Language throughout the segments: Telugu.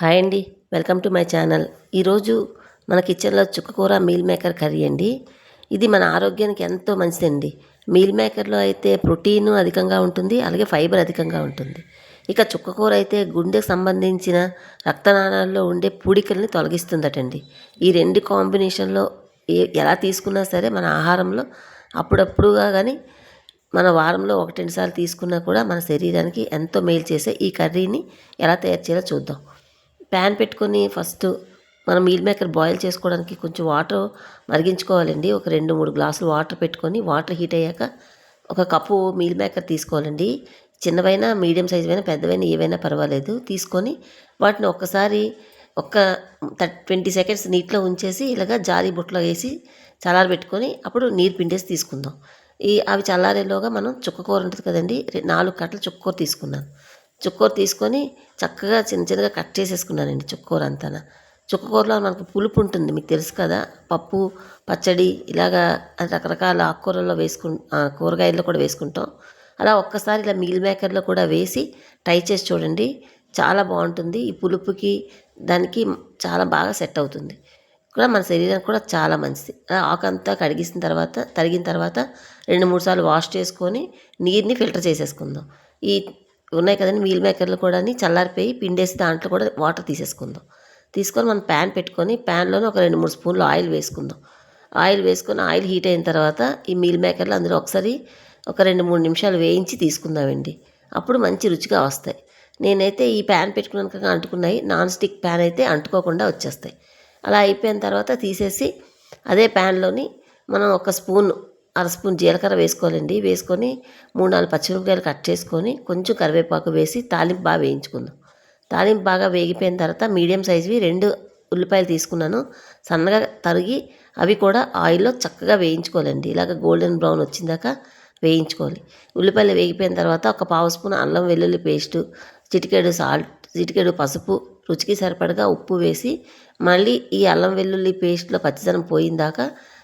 హాయ్ అండి. Welcome to my channel. ఈరోజు మన కిచెన్లో చుక్కకూర మీల్ మేకర్ కర్రీ అండి. ఇది మన ఆరోగ్యానికి ఎంతో మంచిదండి. మీల్ మేకర్లో అయితే ప్రోటీన్ అధికంగా ఉంటుంది అలాగే ఫైబర్ అధికంగా ఉంటుంది. ఇక చుక్కకూర అయితే గుండెకు సంబంధించిన రక్తనాళాల్లో ఉండే పూడికల్ని తొలగిస్తుందటండి. ఈ రెండు కాంబినేషన్లో ఏ ఎలా తీసుకున్నా సరే మన ఆహారంలో అప్పుడప్పుడుగా కానీ మన వారంలో ఒకటి రెండు సార్లు తీసుకున్నా కూడా మన శరీరానికి ఎంతో మేలు చేసే ఈ కర్రీని ఎలా తయారు చేయాలో చూద్దాం. ప్యాన్ పెట్టుకొని ఫస్ట్ మనం మీల్ మేకర్ బాయిల్ చేసుకోవడానికి కొంచెం వాటర్ మరిగించుకోవాలండి. ఒక రెండు మూడు గ్లాసులు వాటర్ పెట్టుకొని వాటర్ హీట్ అయ్యాక ఒక కప్పు మీల్ మేకర్ తీసుకోవాలండి. చిన్నవైనా మీడియం సైజు అయినా పెద్దవైనా ఏవైనా పర్వాలేదు. తీసుకొని వాటిని ఒక్కసారి ఒక ట్వంటీ సెకండ్స్ నీటిలో ఉంచేసి ఇలాగ జారీ బుట్టలో వేసి చల్లారబెట్టుకొని అప్పుడు నీరు పిండేసి తీసుకుందాం. ఈ అవి చల్లారేలోగా మనం చుక్కకూర ఉంటుంది కదండి నాలుగు కట్టలు చుక్కకూర తీసుకున్నాను. చుక్కూర తీసుకొని చక్కగా చిన్న చిన్నగా కట్ చేసేసుకున్నానండి చుక్కూర అంతా చుక్కకూరలో మనకు పులుపు ఉంటుంది మీకు తెలుసు కదా. పప్పు పచ్చడి ఇలాగా రకరకాల ఆకుకూరల్లో వేసుకు కూరగాయల్లో కూడా వేసుకుంటాం. అలా ఒక్కసారి ఇలా మీల్ మేకర్లో కూడా వేసి ట్రై చేసి చూడండి. చాలా బాగుంటుంది. ఈ పులుపుకి దానికి చాలా బాగా సెట్ అవుతుంది. కూడా మన శరీరానికి కూడా చాలా మంచిది. ఆకంతా కడిగిసిన తర్వాత తరిగిన తర్వాత రెండు మూడు సార్లు వాష్ చేసుకొని నీరుని ఫిల్టర్ చేసేసుకుందాం. ఈ ఉన్నాయి కదండి మీల్ మేకర్లు కూడా చల్లారిపోయి పిండేసి దాంట్లో కూడా వాటర్ తీసేసుకుందాం. తీసుకొని మనం ప్యాన్ పెట్టుకొని ప్యాన్లోనే ఒక రెండు మూడు స్పూన్లు ఆయిల్ వేసుకుందాం. ఆయిల్ వేసుకొని ఆయిల్ హీట్ అయిన తర్వాత ఈ మీల్ మేకర్లు అందులో ఒకసారి ఒక రెండు మూడు నిమిషాలు వేయించి తీసుకుందామండి. అప్పుడు మంచి రుచిగా వస్తాయి. నేనైతే ఈ ప్యాన్ పెట్టుకున్నాక అంటుకున్నాయి. నాన్ స్టిక్ ప్యాన్ అయితే అంటుకోకుండా వచ్చేస్తాయి. అలా అయిపోయిన తర్వాత తీసేసి అదే ప్యాన్లోని మనం ఒక స్పూన్ అర స్పూన్ జీలకర్ర వేసుకోవాలండి. వేసుకొని మూడు నాలుగు పచ్చిమిరపకాయలు కట్ చేసుకొని కొంచెం కరివేపాకు వేసి తాలింపు బాగా వేయించుకుందాం. తాలింపు బాగా వేగిపోయిన తర్వాత మీడియం సైజువి రెండు ఉల్లిపాయలు తీసుకున్నాను. సన్నగా తరిగి అవి కూడా ఆయిల్లో చక్కగా వేయించుకోవాలండి. ఇలాగ గోల్డెన్ బ్రౌన్ వచ్చిందాక వేయించుకోవాలి. ఉల్లిపాయలు వేగిపోయిన తర్వాత ఒక పావు స్పూన్ అల్లం వెల్లుల్లి పేస్టు చిటికెడు సాల్ట్ చిటికెడు పసుపు రుచికి సరిపడగా ఉప్పు వేసి మళ్ళీ ఈ అల్లం వెల్లుల్లి పేస్ట్లో పచ్చిదనం పోయిందాక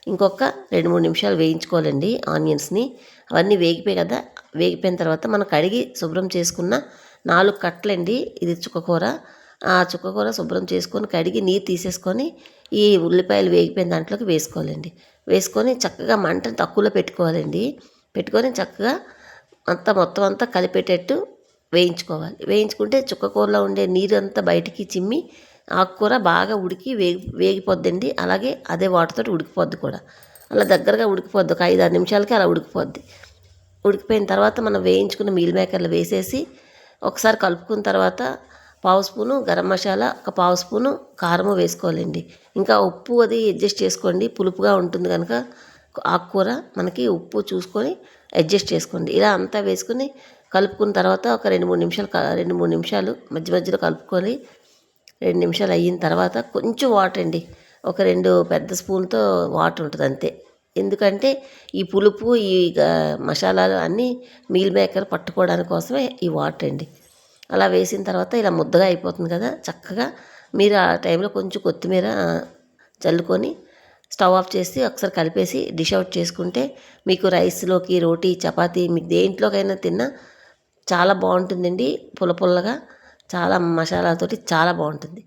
ఇంకొక రెండు మూడు నిమిషాలు వేయించుకోవాలండి ఆనియన్స్ని. అవన్నీ వేగిపోయి కదా వేగిపోయిన తర్వాత మనం కడిగి శుభ్రం చేసుకున్న నాలుగు కట్టలండి. ఇది చుక్కకూర ఆ చుక్కకూర శుభ్రం చేసుకొని కడిగి నీరు తీసేసుకొని ఈ ఉల్లిపాయలు వేగిపోయిన దాంట్లోకి వేసుకోవాలండి. వేసుకొని చక్కగా మంటను తక్కువలో పెట్టుకోవాలండి. పెట్టుకొని చక్కగా అంతా మొత్తం అంతా కలిపేటట్టు వేయించుకోవాలి. వేయించుకుంటే చుక్కకూరలో ఉండే నీరు అంతా బయటికి చిమ్మి ఆకుకూర బాగా ఉడికి వేగి వేగిపోద్దండి. అలాగే అదే వాటర్తో ఉడికిపోద్ది కూడా. అలా దగ్గరగా ఉడికిపోద్ది. ఒక ఐదు ఆరు నిమిషాలకి అలా ఉడికిపోద్ది. ఉడికిపోయిన తర్వాత మనం వేయించుకున్న మీల్ మేకర్లు వేసేసి ఒకసారి కలుపుకున్న తర్వాత పావు స్పూను గరం మసాలా ఒక పావు స్పూను కారము వేసుకోవాలండి. ఇంకా ఉప్పు అది అడ్జస్ట్ చేసుకోండి. పులుపుగా ఉంటుంది కనుక ఆకుకూర మనకి ఉప్పు చూసుకొని అడ్జస్ట్ చేసుకోండి. ఇలా అంతా వేసుకొని కలుపుకున్న తర్వాత ఒక రెండు మూడు నిమిషాలు రెండు మూడు నిమిషాలు మధ్య మధ్యలో కలుపుకొని రెండు నిమిషాలు అయిన తర్వాత కొంచెం వాటర్ అండి. ఒక రెండు పెద్ద స్పూన్తో వాటర్ ఉంటుంది అంతే. ఎందుకంటే ఈ పులుపు ఈ గ- మసాలాలు అన్నీ మీల్ మేకర్ పట్టుకోవడానికి కోసమే ఈ వాటర్ అండి. అలా వేసిన తర్వాత ఇలా ముద్దగా అయిపోతుంది కదా చక్కగా మీరు ఆ టైంలో కొంచెం కొత్తిమీర చల్లుకొని స్టవ్ ఆఫ్ చేసి ఒకసారి కలిపేసి డిష్ అవుట్ చేసుకుంటే మీకు రైస్లోకి రోటీ చపాతీ మీకు దేంట్లోకైనా తిన్నా చాలా బాగుంటుందండి పుల్ల పుల్లగా చాలా మసాలాతోటి చాలా బాగుంటుంది.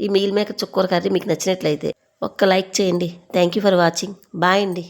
ఈ మీల్ మేకర్ చుక్కూర కర్రీ మీకు నచ్చినట్లయితే ఒక్క లైక్ చేయండి. Thank you for watching bye అండి.